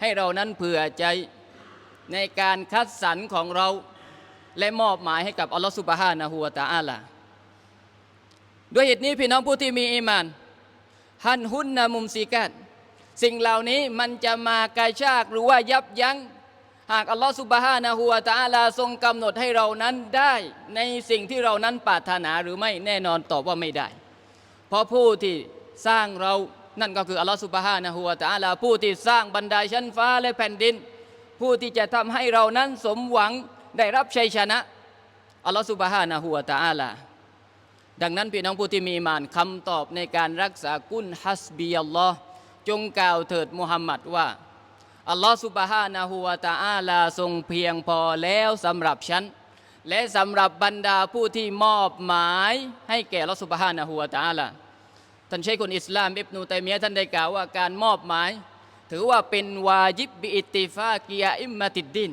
ให้เรานั้นเผื่อใจในการคัดสรรของเราและมอบหมายให้กับอัลลอฮฺสุบฮานะฮูวะตะอาลาด้วยเหตุนี้พี่น้องผู้ที่มีอีมานฮันหุนนามุมซีกัดสิ่งเหล่านี้มันจะมากระชากหรือว่ายับยั้งหากอัลลอฮฺสุบฮานะฮูวะตะอาลาทรงกำหนดให้เรานั้นได้ในสิ่งที่เรานั้นปรารถนาหรือไม่แน่นอนตอบว่าไม่ได้ เพราะผู้ที่สร้างเรา นั่นก็คืออัลลอฮฺสุบฮานะฮูวะตะอาลาผู้ที่สร้างบันไดชั้นฟ้าและแผ่นดิน ผู้ที่จะทำให้เรานั้นสมหวังได้รับชัยชนะอัลลอฮฺสุบฮานะฮูวะตะอาลาดังนั้นพี่น้องผู้ที่มีมานคำตอบในการรักษากุนฮัสบีอัลลอฮ์จงกล่าวเถิดมุฮัมมัดว่าอัลลอฮ์สุบฮานะฮูวะตะอาลาทรงเพียงพอแล้วสำหรับฉัน และสำหรับบรรดาผู้ที่มอบหมายให้แก่อัลลอฮ์สุบฮานะฮูวะตะอาลา ท่านใช้คนอิสลามอิบนูตัยมียะท่านได้กล่าวว่าการมอบหมาย ถือว่าเป็นวาจิบบิอิติฟากียอิมมาติดดิน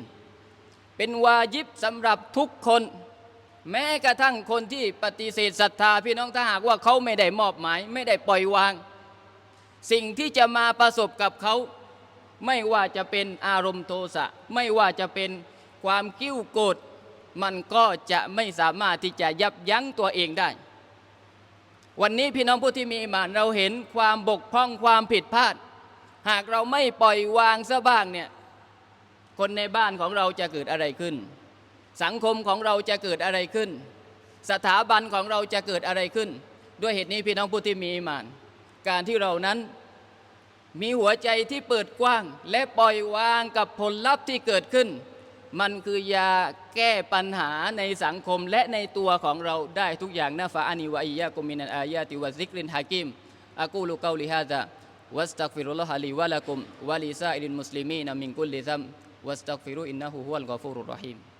เป็นวาจิบสำหรับทุกคน แม้กระทั่งคนที่ปฏิเสธศรัทธาพี่น้องถ้าหากว่าเขาไม่ได้มอบหมาย ไม่ได้ปล่อยวาง สิ่งที่จะมาประสบกับเขา ไม่ว่าจะเป็นอารมณ์โทสะไม่ว่าจะเป็นความกิ้วโกรธมันก็จะไม่สามารถที่จะยับยั้งตัวเองได้ วันนี้พี่น้องผู้ที่มีมานเราเห็นความบกพร่องความผิดพลาด หากเราไม่ปล่อยวางซะบ้างเนี่ยคนในบ้านของเราจะเกิดอะไรขึ้น สังคมของเราจะเกิดอะไรขึ้น สถาบันของเราจะเกิดอะไรขึ้น ด้วยเหตุนี้พี่น้องผู้ที่มีมาน การที่เรานั้นมีหัวใจที่เปิดกว้าง และปล่อยวางกับผลลัพธ์ที่เกิดขึ้น มันคือยาแก้ปัญหาในสังคมและในตัวของเราได้ทุกอย่างนะฟาอานิวะอียะกุมินันอายาติวะซิกรินฮากิมอากูลูกาลิฮาซะวัสตักฟิรุลลอฮะลีวะลักุมวะลิซาอิลินมุสลิมีนมิงกุลลิซัมวัสตักฟิรุอินนะฮูฮุวัลกอฟูรุรรหีม